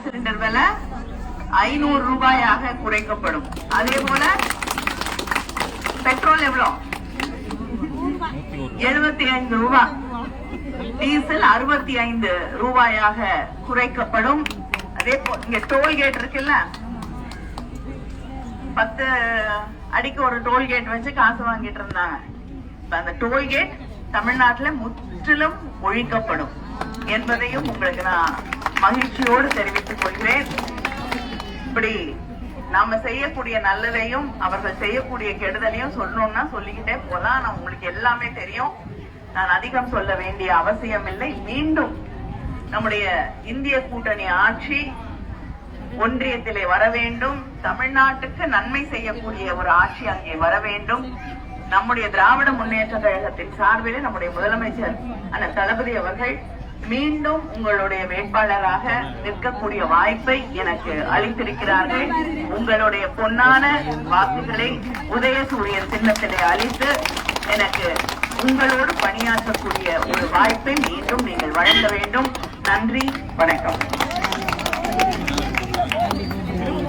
Cylinder விலை ஐநூறு ரூபாயாக குறைக்கப்படும். அதே போல பெட்ரோல் எவ்வளவு எழுபத்தி ஐந்து ரூபாய் டீசல் அறுபத்தி ஐந்து ரூபாயாக குறைக்கப்படும். அதே போல் இங்க டோல்கேட் இருக்குல்ல? பத்து அடிக்கு ஒரு டோல்கேட் வச்சு காசு வாங்கிட்டு இருந்தாங்க. அந்த டோல்கேட் தமிழ்நாட்டுல முற்றிலும் ஒழிக்கப்படும் என்பதையும் உங்களுக்கு நான் மகிழ்ச்சியோடு தெரிவித்துக் கொள்கிறேன். இப்படி நாம செய்யக்கூடிய நல்லதையும் அவர்கள் செய்யக்கூடிய கெடுதலையும் சொல்லணும்னா சொல்லிக்கிட்டே போலாம். நான் உங்களுக்கு எல்லாமே தெரியும். நான் அதிகம் சொல்ல வேண்டிய அவசியம் இல்லை. மீண்டும் நம்முடைய இந்திய கூட்டணி ஆட்சி ஒன்றியத்திலே வர வேண்டும். தமிழ்நாட்டுக்கு நன்மை செய்யக்கூடிய ஒரு ஆட்சி அங்கே வர வேண்டும். நம்முடைய திராவிட முன்னேற்ற கழகத்தின் சார்பிலே நம்முடைய முதலமைச்சர் அண்ணன் தளபதி அவர்கள் மீண்டும் உங்களுடைய வேட்பாளராக நிற்கக்கூடிய வாய்ப்பை எனக்கு அளித்திருக்கிறார்கள். உங்களுடைய பொன்னான வாக்குகளை உதயசூரியன் சின்னத்திலே அளித்து எனக்கு உங்களோடு பணியாற்றக்கூடிய ஒரு வாய்ப்பை மீண்டும் நீங்கள் வழங்க வேண்டும். நன்றி வணக்கம்.